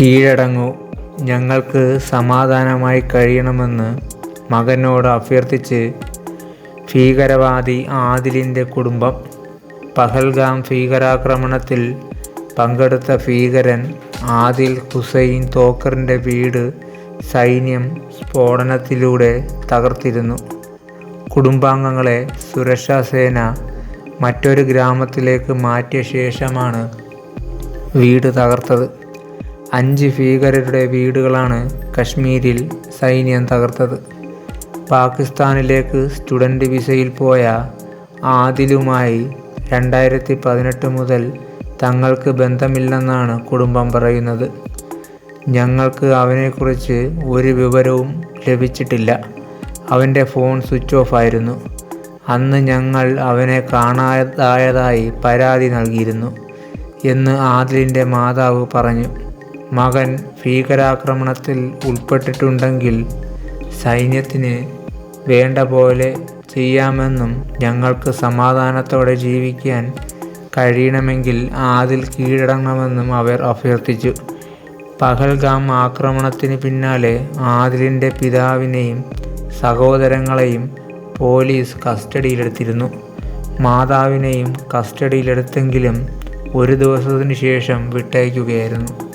കീഴടങ്ങൂ. ഞങ്ങൾക്ക് സമാധാനമായി കഴിയണമെന്ന് മകനോട് അഭ്യർത്ഥിച്ച് ഭീകരവാദി ആദിലിന്റെ കുടുംബം പഹൽഗാം ഭീകരാക്രമണത്തിൽ പങ്കെടുത്ത ഭീകരൻ ആദിൽ ഹുസൈൻ തോക്കറിന്റെ വീട് സൈന്യം സ്ഫോടനത്തിലൂടെ തകർത്തിരുന്നു. കുടുംബാംഗങ്ങളെ സുരക്ഷാ സേന മറ്റൊരു ഗ്രാമത്തിലേക്ക് മാറ്റിയ ശേഷമാണ് വീട് തകർത്തത്. അഞ്ച് ഭീകരരുടെ വീടുകളാണ് കശ്മീരിൽ സൈന്യം തകർത്തത്. പാകിസ്ഥാനിലേക്ക് സ്റ്റുഡന്റ് വിസയിൽ പോയ ആദിലുമായി രണ്ടായിരത്തി പതിനെട്ട് മുതൽ തങ്ങൾക്ക് ബന്ധമില്ലെന്നാണ് കുടുംബം പറയുന്നത്. ഞങ്ങൾക്ക് അവനെക്കുറിച്ച് ഒരു വിവരവും ലഭിച്ചിട്ടില്ല. അവന്റെ ഫോൺ സ്വിച്ച് ഓഫ് ആയിരുന്നു. അന്ന് ഞങ്ങൾ അവനെ കാണാതായതായി പരാതി നൽകിയിരുന്നു എന്ന് ആദിലിന്റെ മാതാവ് പറഞ്ഞു. മകൻ ഭീകരാക്രമണത്തിൽ ഉൾപ്പെട്ടിട്ടുണ്ടെങ്കിൽ സൈന്യത്തിന് വേണ്ട പോലെ ചെയ്യാമെന്നും ഞങ്ങൾക്ക് സമാധാനത്തോടെ ജീവിക്കാൻ കഴിയണമെങ്കിൽ ആദിൽ കീഴടങ്ങണമെന്നും അവർ അഭ്യർത്ഥിച്ചു. പഹൽഗാം ആക്രമണത്തിന് പിന്നാലെ ആദിലിന്റെ പിതാവിനെയും സഹോദരങ്ങളെയും പോലീസ് കസ്റ്റഡിയിലെടുത്തിരുന്നു. മാതാവിനെയും കസ്റ്റഡിയിലെടുത്തെങ്കിലും ഒരു ദിവസത്തിനു ശേഷം വിട്ടയക്കുകയായിരുന്നു.